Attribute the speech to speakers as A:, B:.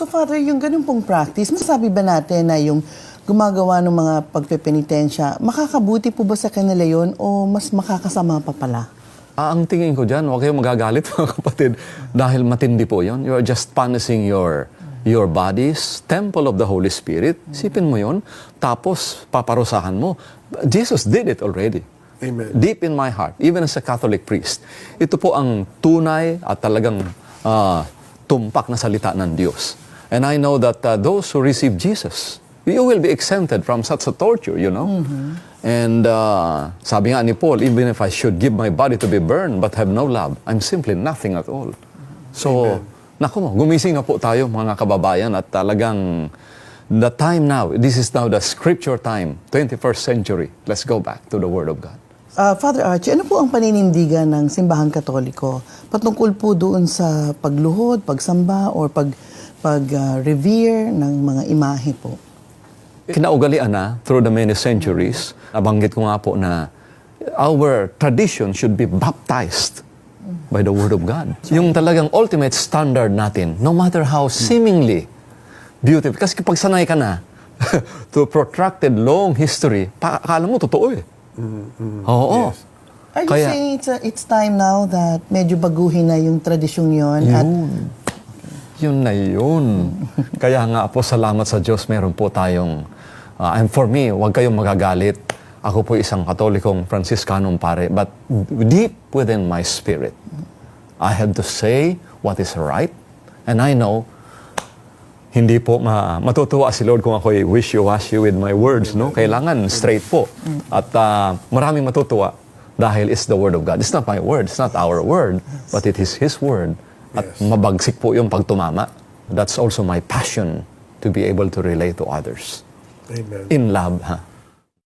A: So Father, yung ganun pong practice, masasabi ba natin na yung gumagawa ng mga pagpepenitensya, makakabuti po ba sa kanila yon o mas makakasama pa pala?
B: Ah, ang tingin ko dyan, huwag kayong magagalit mga kapatid dahil matindi po yon. You are just punishing your your bodies, temple of the Holy Spirit. Sipin mo yon. Tapos paparusahan mo. Jesus did it already.
C: Amen.
B: Deep in my heart, even as a Catholic priest. Ito po ang tunay at talagang ah, tumpak na salita ng Diyos. And I know that uh, those who receive Jesus, you will be exempted from such a torture, you know? And uh, sabi nga ni Paul, even if I should give my body to be burned but have no love, I'm simply nothing at all. So, naku mo, gumising na po tayo mga kababayan at talagang the time now, this is now the scripture time, 21st century. Let's go back to the Word of God.
A: Ah, Father Archie, ano po ang paninindigan ng Simbahan Katoliko patungkol po doon sa pagluhod, pagsamba, or pag, pag-revere ng mga imahe po?
B: Kinaugalian na through the many centuries. Nabanggit ko nga po na our tradition should be baptized by the Word of God. Yung talagang ultimate standard natin, no matter how seemingly beautiful. Kasi kapag sanay ka na to protracted long history, pa, akala mo totoo eh. Oo.
A: Are you
B: Kaya-
A: saying it's, a- it's time now that medyo baguhin na yung tradisyong yon at
B: Yun na yun. Kaya nga po, salamat sa Diyos, meron po tayong, uh, and for me, huwag kayong magagalit. Ako po isang katolikong Franciscanong pare, but deep within my spirit, I have to say what is right. And I know, hindi po ma matutuwa si Lord kung ako wishy-washy with my words, no? Kailangan straight po. At uh, maraming matutuwa dahil it's the Word of God. It's not my word, it's not our word, but it is His word. At
C: Yes.
B: mabagsik po yung pagtumama. That's also my passion to be able to relate to others.
C: Amen.
B: In love, ha?